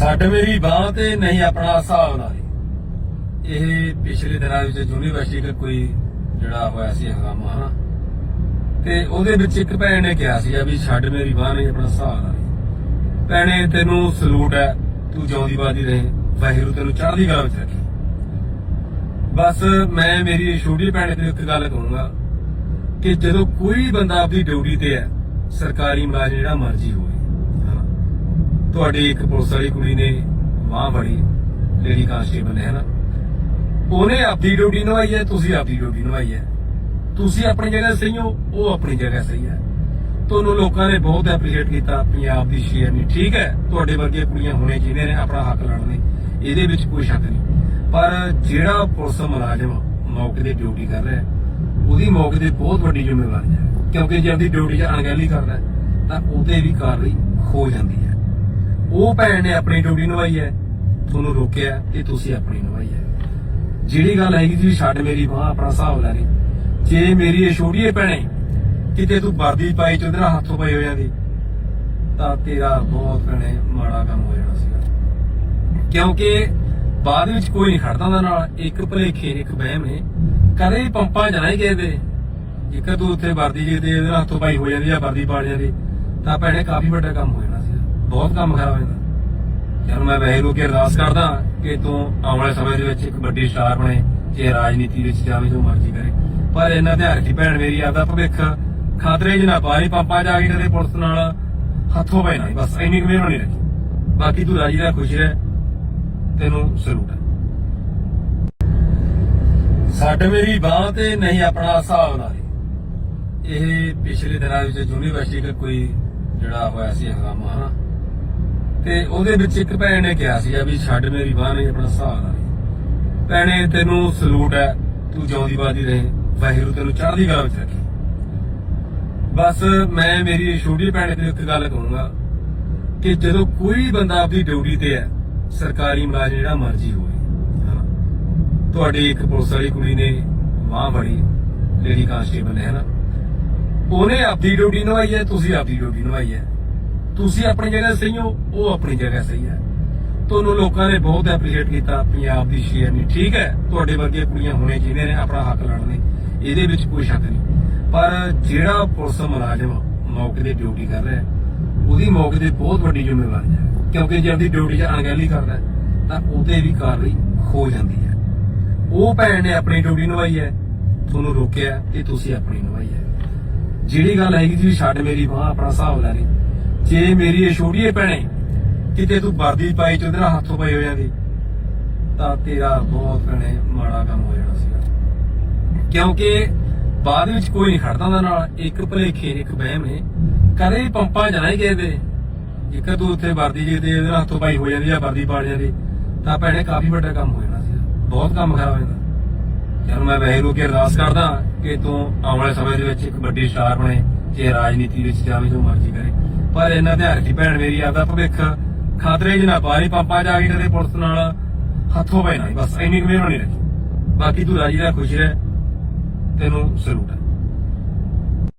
ਛੱਡ ਮੇਰੀ ਬਾਹ ਤੇ ਨਹੀਂ, ਆਪਣਾ ਹਿਸਾਬ ਨਾਲ ਇਹ ਪਿਛਲੇ ਦਿਨਾਂ ਵਿੱਚ ਯੂਨੀਵਰਸਿਟੀ ਦਾ ਕੋਈ ਜਿਹੜਾ ਹੋਇਆ ਸੀ, ਹੰਗਾਮਾ, ਹਨਾ? ਤੇ ਉਹਦੇ ਵਿੱਚ ਇੱਕ ਭੈਣ ਨੇ ਕਿਹਾ ਸੀ ਵੀ ਛੱਡ ਮੇਰੀ ਬਾਹ, ਨਹੀਂ, ਆਪਣਾ ਹਿਸਾਬ ਨਾਲ ਭੈਣੇ, ਤੈਨੂੰ ਸਲੂਟ ਹੈ, ਤੂੰ ਜਿਉਂਦੀ ਬਾਦੀ ਰਹੇ। ਵਾਹਿਗੁਰੂ ਤੈਨੂੰ ਚੜ੍ਹਦੀ ਕਲਾ ਵਿੱਚ ਰੱਖੇ। ਬਸ ਮੈਂ ਮੇਰੀ ਛੋਟੀ ਭੈਣ ਤੇ ਇੱਕ ਗੱਲ ਕਹੂੰਗਾ ਕਿ ਜਦੋਂ ਕੋਈ ਬੰਦਾ ਆਪਣੀ ਡਿਊਟੀ ਤੇ ਹੈ, ਸਰਕਾਰੀ ਮੁਲਾਜ਼ਮ ਜਿਹੜਾ ਮਰਜ਼ੀ ਹੋਵੇ ਤੁਹਾਡੀ ਇੱਕ ਪੁਲਿਸ ਵਾਲੀ ਕੁੜੀ ਨੇ ਮਾਂ ਫੜੀ ਲੇਡੀ ਕਾਂਸਟੇਬਲ ਨੇ ਨਾ? ਉਹਨੇ ਆਪਦੀ ਡਿਊਟੀ ਨਿਭਾਈ ਹੈ ਤੁਸੀਂ ਆਪਦੀ ਡਿਊਟੀ ਨਿਭਾਈ ਹੈ। ਤੁਸੀਂ ਆਪਣੀ ਜਗ੍ਹਾ ਸਹੀ ਹੋ ਉਹ ਆਪਣੀ ਜਗ੍ਹਾ ਸਹੀ ਹੈ। ਤੁਹਾਨੂੰ ਲੋਕਾਂ ਨੇ ਬਹੁਤ ਐਪਰੀਸ਼ੀਏਟ ਕੀਤਾ ਪੰਜਾਬ ਦੀ ਸ਼ੇਅਰ ਠੀਕ ਹੈ ਤੁਹਾਡੇ ਵਰਗੀਆਂ ਕੁੜੀਆਂ ਹੋਣੇ ਚਾਹੀਦੀਆਂ ਨੇ ਆਪਣਾ ਹੱਕ ਲੜਨ ਇਹਦੇ ਵਿੱਚ ਕੋਈ ਸ਼ੱਕ ਨਹੀਂ। ਪਰ ਜਿਹੜਾ ਪੁਲਿਸ ਮੁਲਾਜ਼ਮ ਮੌਕੇ ਤੇ ਡਿਊਟੀ ਕਰ ਰਿਹਾ ਉਹਦੀ ਮੌਕੇ ਤੇ ਬਹੁਤ ਵੱਡੀ ਜ਼ਿੰਮੇਵਾਰੀ ਹੈ। ਕਿਉਂਕਿ ਜੇ ਆਪਣੀ ਡਿਊਟੀ 'ਚ ਅਣਗਹਿਲੀ ਕਰਦਾ ਹੈ, ਤਾਂ ਉਹਦੇ ਵੀ ਕਾਰਵਾਈ ਹੋ ਜਾਂਦੀ ਹੈ। ਉਹ ਭੈਣ ਨੇ ਆਪਣੀ ਡਿਊਟੀ ਨਿਭਾਈ ਹੈ, ਤੁਹਾਨੂੰ ਰੋਕਿਆ ਤੇ ਤੁਸੀਂ ਆਪਣੀ ਨਿਭਾਈ ਹੈ। ਜਿਹੜੀ ਗੱਲ ਹੈਗੀ ਜੀ ਛੱਡ ਮੇਰੀ ਬਾਹ ਆਪਣਾ ਹਿਸਾਬ ਲੈ ਲਈ। ਜੇ ਮੇਰੀ ਇਹ ਛੋੜੀਏ ਭੈਣੇ ਕਿਤੇ ਤੂੰ ਵਰਦੀ ਪਾਈ ਚ ਉਹਦੇ ਹੱਥੋਂ ਪਈ ਹੋ ਜਾਂਦੀ ਤਾਂ ਤੇਰਾ ਬਹੁਤ ਭੈਣੇ ਮਾੜਾ ਕੰਮ ਹੋ ਜਾਣਾ ਸੀਗਾ। ਕਿਉਂਕਿ ਬਾਅਦ ਵਿੱਚ ਕੋਈ ਨਹੀਂ ਖੜਦਾ ਉਹਦੇ ਨਾਲ, ਇੱਕ ਭਲੇਖੇ, ਇੱਕ ਵਹਿਮ ਹੈ ਕਦੇ ਵੀ ਪੰਪਾਂ ਜਾਣਾ ਹੀ ਕਿਸੇ ਦੇ ਇੱਕ ਤੂੰ ਉੱਥੇ ਵਰਦੀ ਜੇ ਤੇ ਹੱਥੋਂ ਪਾਈ ਹੋ ਜਾਂਦੀ ਆ ਵਰਦੀ ਪਾੜ ਜਾਂਦੀ ਤਾਂ ਭੈਣੇ ਕਾਫੀ ਵੱਡਾ ਕੰਮ ਹੋ ਜਾਣਾ ਸੀ ਬਹੁਤ ਕੰਮ ਖਰਾਬ ਹੋ ਜਾਂਦਾ ਮੈਂ ਵੈਸੇ ਨੂੰ ਅਰਦਾਸ ਕਰਦਾ ਕਿ ਤੂੰ ਆਉਣ ਵਾਲੇ ਸਮੇਂ ਦੇ ਵਿੱਚ ਇੱਕ ਵੱਡੀ ਸਟਾਰ ਬਣੇ ਤੇ ਰਾਜਨੀਤੀ ਵਿੱਚ ਜਾਵੇਂ ਜੋ ਮਰਜ਼ੀ ਕਰੇ। ਪਰ ਇਹਨਾਂ ਧਿਆਨ ਰੱਖੀ ਭੈਣ ਮੇਰੀ ਆਦਾ ਭਵਿੱਖ ਖਾਤਰੇ 'ਚ ਨਾ ਪਾਈ ਜਾ ਕੇ ਕਦੇ ਪੁਲਿਸ ਨਾਲ ਹੱਥੋਂ ਪੈ ਨਾ ਬਸ ਇੰਨੀ ਕੁ ਮਿਹਰਬਾਨੀ ਰੱਖੀ ਬਾਕੀ ਤੂੰ ਰਾਜੀ ਰਹਿ, ਖੁਸ਼ ਰਹਿ, ਤੈਨੂੰ ਸਲੂਟ ਹੈ। ਛੱਡ ਮੇਰੀ ਬਾਹ ਤੇ ਨਹੀਂ ਆਪਣਾ ਹਿਸਾਬ ਨਾਲ ਇਹ ਪਿਛਲੇ ਦਿਨਾਂ ਵਿੱਚ ਯੂਨੀਵਰਸਿਟੀ ਦਾ ਕੋਈ ਜਿਹੜਾ ਹੋਇਆ ਸੀ ਹੰਗਾਮਾ ਹਨਾ ਤੇ ਉਹਦੇ ਵਿੱਚ ਇੱਕ ਭੈਣ ਨੇ ਕਿਹਾ ਸੀ ਵੀ ਛੱਡ ਮੇਰੀ ਬਾਹ, ਨਹੀਂ ਆਪਣਾ ਹਿਸਾਬ ਲਾ ਭੈਣੇ, ਤੈਨੂੰ ਸਲੂਟ ਹੈ, ਤੂੰ ਜਿਉਂਦੀ ਬਾਦੀ ਰਹੇ, ਵਾਹਿਗੁਰੂ ਤੈਨੂੰ ਚੜ੍ਹਦੀ ਕਲਾ ਵਿੱਚ ਰੱਖੇ ਬਸ ਮੈਂ ਮੇਰੀ ਛੋਟੀ ਭੈਣ ਤੇ ਇੱਕ ਗੱਲ ਕਹੂੰਗਾ ਕਿ ਜਦੋਂ ਕੋਈ ਬੰਦਾ ਆਪਣੀ ਡਿਊਟੀ ਤੇ ਹੈ, ਸਰਕਾਰੀ ਮੁਲਾਜ਼ਮ ਜਿਹੜਾ ਮਰਜ਼ੀ ਹੋਵੇ ਤੁਹਾਡੀ ਇੱਕ ਪੁਲਿਸ ਵਾਲੀ ਕੁੜੀ ਨੇ ਬਾਹ ਫੜੀ, ਲੇਡੀ ਕਾਂਸਟੇਬਲ ਨੇ ਹਨਾ ਉਹਨੇ ਆਪਣੀ ਡਿਊਟੀ ਨਿਭਾਈ ਹੈ, ਤੁਸੀਂ ਆਪਣੀ ਡਿਊਟੀ ਨਿਭਾਈ ਹੈ। ਤੁਸੀਂ ਆਪਣੀ ਜਗ੍ਹਾ ਸਹੀ ਹੋ, ਉਹ ਆਪਣੀ ਜਗ੍ਹਾ ਸਹੀ ਹੈ। ਤੁਹਾਨੂੰ ਲੋਕਾਂ ਨੇ ਬਹੁਤ ਐਪਰੀਸ਼ੀਏਟ ਕੀਤਾ, ਪੰਜਾਬ ਦੀ ਸ਼ੇਅਰ ਠੀਕ ਹੈ, ਤੁਹਾਡੇ ਵਰਗੀਆਂ ਕੁੜੀਆਂ ਹੋਣੇ ਚਾਹੀਦੀਆਂ ਨੇ, ਆਪਣਾ ਹੱਕ ਲੜਨ ਦੇ ਇਹਦੇ ਵਿੱਚ ਕੋਈ ਸ਼ੱਕ ਨਹੀਂ। ਪਰ ਜਿਹੜਾ ਪੁਲਿਸ ਮੁਲਾਜ਼ਮ ਮੌਕੇ ਤੇ ਡਿਊਟੀ ਕਰ ਰਿਹਾ ਉਹਦੀ ਮੌਕੇ ਤੇ ਬਹੁਤ ਵੱਡੀ ਜ਼ਿੰਮੇਵਾਰੀ ਹੈ। ਕਿਉਂਕਿ ਜੇ ਆਪਣੀ ਡਿਊਟੀ 'ਚ ਅਣਗਹਿਲੀ ਕਰਦਾ ਤਾਂ ਉਹਦੇ ਵੀ ਕਾਰਵਾਈ ਹੋ ਜਾਂਦੀ ਹੈ। ਉਹ ਭੈਣ ਨੇ ਆਪਣੀ ਡਿਊਟੀ ਨਿਭਾਈ ਹੈ, ਤੁਹਾਨੂੰ ਰੋਕਿਆ ਤੇ ਤੁਸੀਂ ਆਪਣੀ ਨਿਭਾਈ ਹੈ। ਜਿਹੜੀ ਗੱਲ ਹੈਗੀ ਜੀ ਛੱਡ ਮੇਰੀ ਬਾਹ, ਆਪਣਾ ਹਿਸਾਬ ਲੈ ਲਈ। ਜੇ ਮੇਰੀ ਇਹ ਛੋੜੀਏ ਭੈਣੇ ਕਿਤੇ ਤੂੰ ਵਰਦੀ ਪਾਈ ਚ ਉਹਦੇ ਨਾਲ ਹੱਥੋਂ ਪਾਈ ਹੋ ਜਾਂਦੀ ਤਾਂ ਤੇਰਾ ਬਹੁਤ ਭੈਣੇ ਮਾੜਾ ਕੰਮ ਹੋ ਜਾਣਾ ਸੀਗਾ। ਕਿਉਂਕਿ ਬਾਅਦ ਵਿੱਚ ਕੋਈ ਨਹੀਂ ਖੜਦਾ ਉਹਦੇ ਨਾਲ, ਇੱਕ ਭਲੇਖੇ, ਇੱਕ ਵਹਿਮ ਹੈ ਕਦੇ ਵੀ ਪੰਪਾਂ ਜਾਣਾ ਹੀ ਕਿਸੇ ਦੇ ਜੇਕਰ ਤੂੰ ਉੱਥੇ ਵਰਦੀ ਜੇ ਤੇ ਉਹਦੇ ਨਾਲ ਹੱਥੋਂ ਪਾਈ ਹੋ ਜਾਂਦੀ ਜਾਂ ਵਰਦੀ ਪਾੜ ਜਾਂਦੀ ਤਾਂ ਭੈਣੇ ਕਾਫੀ ਵੱਡਾ ਕੰਮ ਹੋ ਜਾਣਾ ਸੀ ਬਹੁਤ ਕੰਮ ਖਰਾਬ ਹੋ ਜਾਂਦਾ। ਜਦ ਮੈਂ ਵੈਸੇ ਨੂੰ ਕਿ ਅਰਦਾਸ ਕਰਦਾ ਕਿ ਤੂੰ ਆਉਣ ਵਾਲੇ ਸਮੇਂ ਦੇ ਵਿੱਚ ਇੱਕ ਵੱਡੀ ਸਟਾਰ ਬਣੇ। ਜੇ ਰਾਜਨੀਤੀ ਵਿੱਚ ਜਾਵੇ ਜੋ ਮਰਜ਼ੀ ਕਰੇ। ਪਰ ਇਹਨਾਂ ਧਿਆਨ ਰੱਖੀ ਭੈਣ ਮੇਰੀ ਆਦਾ ਭਵਿੱਖ ਖਾਤਰੇ 'ਚ ਨਾ ਪਾਈ ਪਾਪਾ ਜਾ ਕੇ ਕਦੇ ਪੁਲਿਸ ਨਾਲ ਹੱਥੋਂ ਪੈ ਬਸ ਇੰਨੀ ਕੁ ਹੋਣੀ ਰੱਖੀ। ਬਾਕੀ ਤੂੰ ਰਾਜੀ ਰਹਿ, ਖੁਸ਼ ਰਹਿ, ਤੈਨੂੰ ਸਲੂਟ ਹੈ